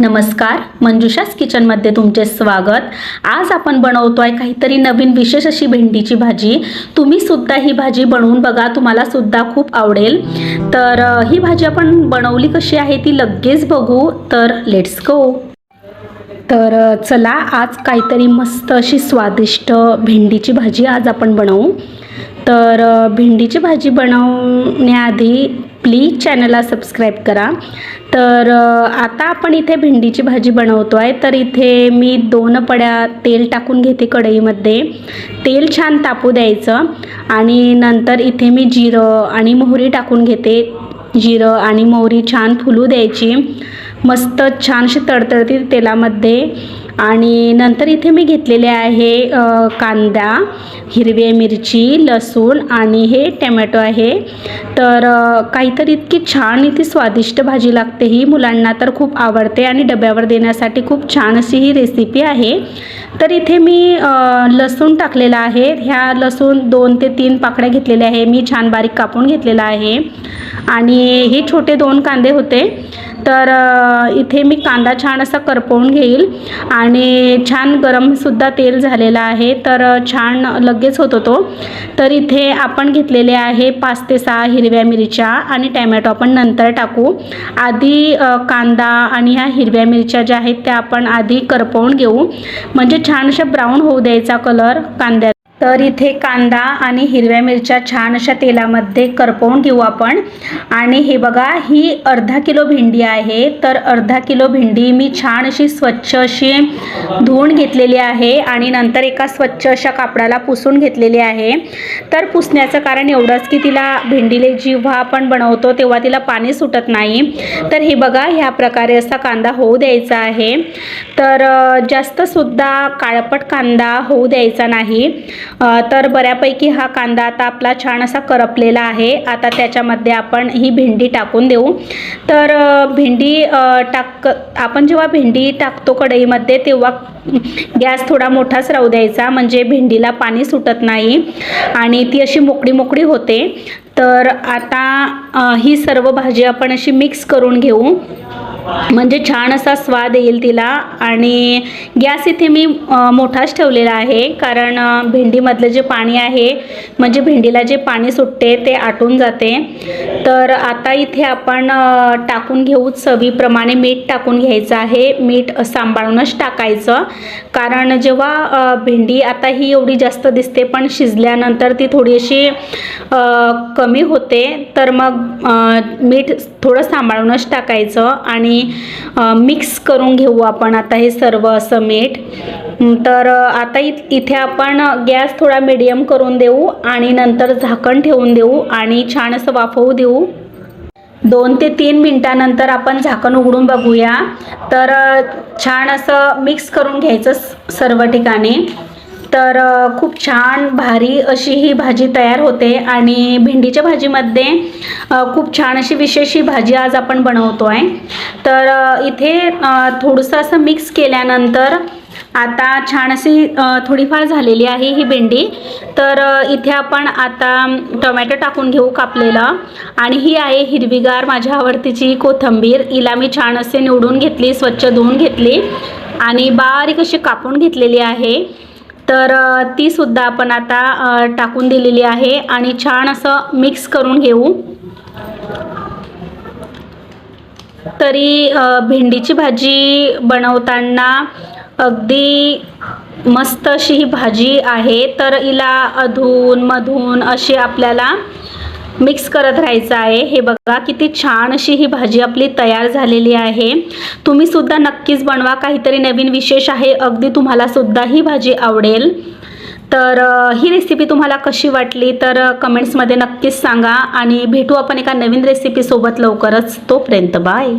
नमस्कार मंजुषास किचनमध्ये तुमचे स्वागत. आज आपण बनवतो आहे काहीतरी नवीन विशेष अशी भेंडीची भाजी. तुम्ही सुद्धा ही भाजी बनवून बघा तुम्हाला सुद्धा खूप आवडेल. तर ही भाजी आपण बनवली कशी आहे ती लगेच बघू. तर लेट्स गो तर चला आज काहीतरी मस्त अशी स्वादिष्ट भेंडीची भाजी आज आपण बनवू. तर भेंडीची भाजी बनवण्याआधी प्लीज चॅनलला सबस्क्राईब करा. तर आता आपण इथे भेंडीची भाजी बनवतो आहे तर इथे मी दोन पड्या तेल टाकून घेते कढईमध्ये. तेल छान तापू द्यायचं आणि नंतर इथे मी जिरं आणि मोहरी टाकून घेते. जिरं आणि मोहरी छान फुलू द्यायची. मस्त छानशी तडतडती तेलामध्ये. आणि नंतर इथे मी घेतलेले आहे कांदा हिरवी मिरची लसूण आणि हे टमॅटो आहे. तर काहीतरी इतकी छान इथे स्वादिष्ट भाजी लागते ही मुलांना तर खूप आवडते आणि डब्यावर देण्यासाठी खूप छान अशी ही रेसिपी आहे. तर इथे मी लसूण टाकलेला आहे. ह्या लसूण दोन ते तीन पाकळ्या घेतलेल्या आहे. मी छान बारीक कापून घेतलेला आहे. आणि हे छोटे दोन कांदे होते. तर इथे मी कांदा छान असा करपवून घेईल आणि छान गरमसुद्धा तेल झालेलं आहे. तर छान लगेच होत होतो. तर इथे आपण घेतलेले आहे पाच ते सहा हिरव्या मिरच्या आणि टॅमॅटो आपण नंतर टाकू. आधी कांदा आणि ह्या हिरव्या मिरच्या ज्या आहेत त्या आपण आधी करपवून घेऊ. म्हणजे छान अशा ब्राऊन होऊ द्यायचा कलर कांद्यात तर इथे कांदा आणि हिरव्या मिरच्या छान अशा तेलामध्ये करपवून घेऊ आपण. आणि हे बघा ही अर्धा किलो भेंडी आहे. तर अर्धा किलो भेंडी मी छान अशी स्वच्छ अशी धुवून घेतलेली आहे आणि नंतर एका स्वच्छ अशा कापडाला पुसून घेतलेली आहे. तर पुसण्याचं कारण एवढंच की तिला भेंडीले जेव्हा आपण बनवतो तेव्हा तिला पाणी सुटत नाही. तर हे बघा ह्या प्रकारे असा कांदा होऊ द्यायचा आहे. तर जास्तसुद्धा काळपट कांदा होऊ द्यायचा नाही. तर बऱ्यापैकी हा कांदा आता आपला छान असा करपलेला आहे. आता त्याच्यामध्ये आपण ही भेंडी टाकून देऊ. तर भेंडी टाक आपण जेव्हा भेंडी टाकतो कढईमध्ये तेव्हा गॅस थोडा मोठाच राहू द्यायचा. म्हणजे भेंडीला पाणी सुटत नाही आणि ती अशी मोकळी मोकळी होते. तर आता ही सर्व भाजी आपण अशी मिक्स करून घेऊ. म्हणजे छान असा स्वाद येईल तिला. आणि गॅस इथे मी मोठाच ठेवलेला आहे. कारण भेंडीमधलं जे पाणी आहे म्हणजे भेंडीला जे पाणी सुटते ते आटून जाते. तर आता इथे आपण टाकून घेऊ चवीप्रमाणे मीठ टाकून घ्यायचं आहे. मीठ सांभाळूनच टाकायचं. कारण जेव्हा भेंडी आता ही एवढी जास्त दिसते पण शिजल्यानंतर ती थोडीशी कमी होते. तर मग मीठ थोडं सांभाळूनच टाकायचं. आणि मिक्स करून घेऊ आपण. आता हे सर्व असं मीठ. तर आता इथे आपण गॅस थोडा मिडियम करून देऊ आणि नंतर झाकण ठेवून देऊ आणि छान असं वाफवू देऊ. दोन ते तीन मिनटानंतर आपण झाकण उघडून बघूया. तर छान असं मिक्स करून घ्यायचं सर्व ठिकाणी. तर खूप छान भारी अशी ही भाजी तयार होते आणि भेंडीच्या भाजीमध्ये खूप छान अशी विशेष ही भाजी आज आपण बनवतो आहे तर इथे थोडंसं असं मिक्स केल्यानंतर आता छान अशी थोडीफार झालेली आहे ही भेंडी. तर इथे आपण आता टोमॅटो टाकून घेऊ कापलेलं आणि ही आहे हिरवीगार माझ्या आवडतीची कोथंबीर. हिला मी छान असे निवडून घेतली स्वच्छ धुवून घेतली आणि बारीक अशी कापून घेतलेली आहे. तर तीसुद्धा ती सुद्धा आपण आता टाकून दिलेली आहे आणि छान असं मिक्स करून घेऊ. तरी भेंडीची भाजी बनवताना अगदी मस्त अशी ही भाजी आहे. तर हिला अधून मधून अशी आपल्याला मिक्स करत राहायचं आहे. हे बघा किती छान अशी ही भाजी आपली तयार झालेली आहे. तुम्ही सुद्धा नक्कीच बनवा. काहीतरी नवीन विशेष आहे. अगदी तुम्हाला सुद्धा ही भाजी आवडेल. तर ही रेसिपी तुम्हाला कशी वाटली? तर कमेंट्समध्ये नक्कीच सांगा. आणि भेटू आपण एका नवीन रेसिपीसोबत लवकरच. तोपर्यंत बाय